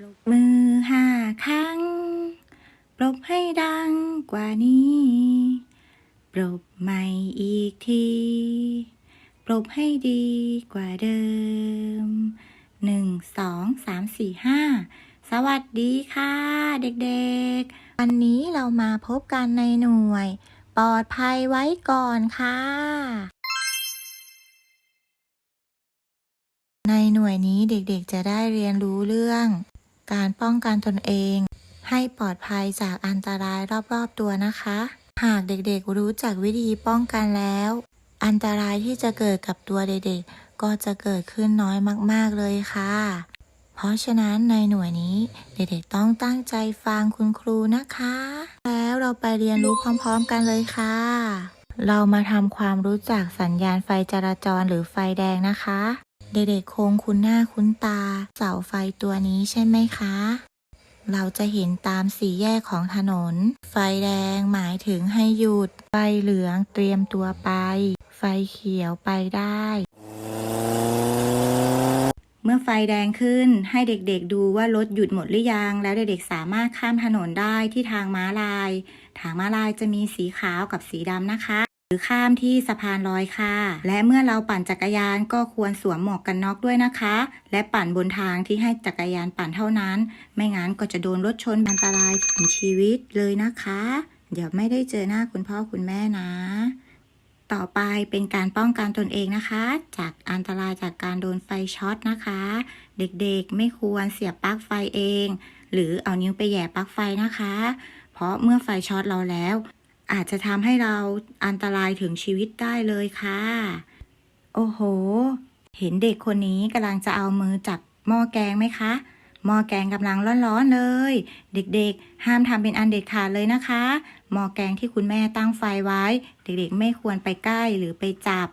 ปรบมือห้าครั้ง ปรบให้ดังกว่านี้ ปรบใหม่อีกที ปรบให้ดีกว่าเดิมหนึ่งสองสามสี่ห้าสวัสดีค่ะ เด็กๆ วันนี้เรามาพบกันในหน่วย ปลอดภัยไว้ก่อนค่ะ ในหน่วยนี้เด็กๆจะได้เรียนรู้เรื่อง การป้องกันตนเอง ให้ปลอดภัยจากอันตรายรอบๆตัวนะคะ หากเด็กๆรู้จักวิธีป้องกันแล้ว อันตรายที่จะเกิดกับตัวเด็กๆ ก็จะเกิดขึ้นน้อยมากๆเลยค่ะ เพราะฉะนั้นในหน่วยนี้เด็กๆต้องตั้งใจฟังคุณครูนะคะ แล้วเราไปเรียนรู้พร้อมๆกันเลยค่ะ เรามาทำความรู้จักสัญญาณไฟจราจรหรือไฟแดงนะคะ เด็กๆคงคุ้นหน้าคุ้นตา เสาไฟตัวนี้ใช่ไหมคะ เราจะเห็นตามสี่แยกของถนน ไฟแดงหมายถึงให้หยุด ไฟเหลืองเตรียมตัวไป ไฟเขียวไปได้ เมื่อไฟแดงขึ้นให้เด็กๆดูว่ารถหยุดหมดหรือยัง แล้วเด็กๆสามารถข้ามถนนได้ที่ทางม้าลาย ทางม้าลายจะมีสีขาวกับสีดำนะคะ หรือข้ามที่สะพานลอยค่ะ และเมื่อเราปั่นจักรยานก็ควรสวมหมวกกันน็อกด้วยนะคะ และปั่นบนทางที่ให้จักรยานปั่นเท่านั้น ไม่งั้นก็จะโดนรถชนอันตรายถึงชีวิตเลยนะคะ เดี๋ยวไม่ได้เจอหน้าคุณพ่อคุณแม่นะ ต่อไปเป็นการป้องกันตนเองนะคะ จากอันตรายจากการโดนไฟช็อตนะคะ เด็กๆไม่ควรเสียบปลั๊กไฟเอง หรือเอานิ้วไปแย่ปลั๊กไฟนะคะ เพราะเมื่อไฟช็อตเราแล้ว อาจจะทำให้เราอันตรายถึงชีวิตได้เลยค่ะ โอ้โห เห็นเด็กคนนี้กำลังจะเอามือจับหม้อแกงไหมคะ หม้อแกงกำลังร้อนๆเลย เด็กๆ ห้ามทำเป็นอันเด็ดขาดเลยนะคะ หม้อแกงที่คุณแม่ตั้งไฟไว้ เด็กๆ ไม่ควรไปใกล้หรือไปจับ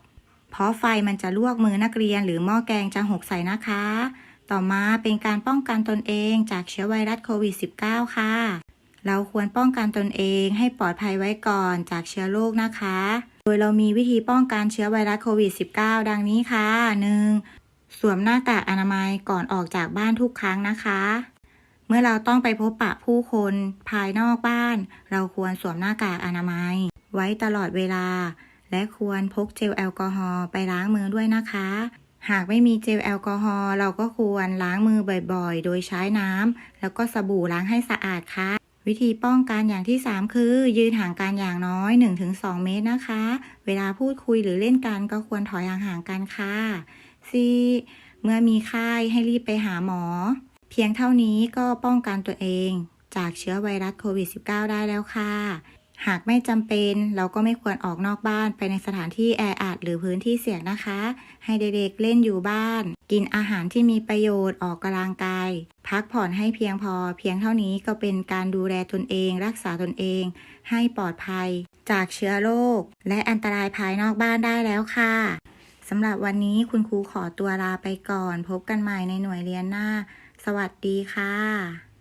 เพราะไฟมันจะลวกมือนักเรียน หรือหม้อแกงจะหกใส่นะคะ ต่อมาเป็นการป้องกันตนเองจากเชื้อไวรัสโควิด -19 ค่ะ เราควรป้องกันตนเองให้ปลอดภัยไว้ก่อนจากเชื้อโรคนะคะ โดยเรามีวิธีป้องกันเชื้อไวรัสโควิด -19 ดังนี้ค่ะ 1. สวมหน้ากากอนามัยก่อนออกจากบ้านทุกครั้งนะคะ เมื่อเราต้องไปพบปะผู้คนภายนอกบ้าน เราควรสวมหน้ากากอนามัย ไว้ตลอดเวลา และควรพกเจลแอลกอฮอล์ไปล้างมือด้วยนะคะ หากไม่มีเจลแอลกอฮอล์เราก็ควรล้างมือบ่อยๆ โดยใช้น้ำแล้วก็สบู่ล้างให้สะอาดค่ะ วิธีป้องกันอย่างที่ 3 คือ ยืนห่างกันอย่างน้อย 1-2 เมตรนะคะ เวลาพูดคุยหรือเล่นกันก็ควรถอยห่างๆกันค่ะ 4. เมื่อมีไข้ให้รีบไปหาหมอ เพียงเท่านี้ก็ป้องกันตัวเอง จากเชื้อไวรัสโควิด -19 ได้แล้วค่ะ หากไม่จำเป็นเราก็ไม่ควรออกนอกบ้านไปในสถานที่แออัดหรือพื้นที่เสี่ยงนะคะ ให้เด็กๆเล่นอยู่บ้าน กินอาหารที่มีประโยชน์ออกกำลังกาย พักผ่อนให้เพียงพอ เพียงเท่านี้ก็เป็นการดูแลตนเอง รักษาตนเอง ให้ปลอดภัย จากเชื้อโรคและอันตรายภายนอกบ้านได้แล้วค่ะสำหรับวันนี้คุณครูขอตัวลาไปก่อน พบกันใหม่ในหน่วยเรียนหน้า สวัสดีค่ะ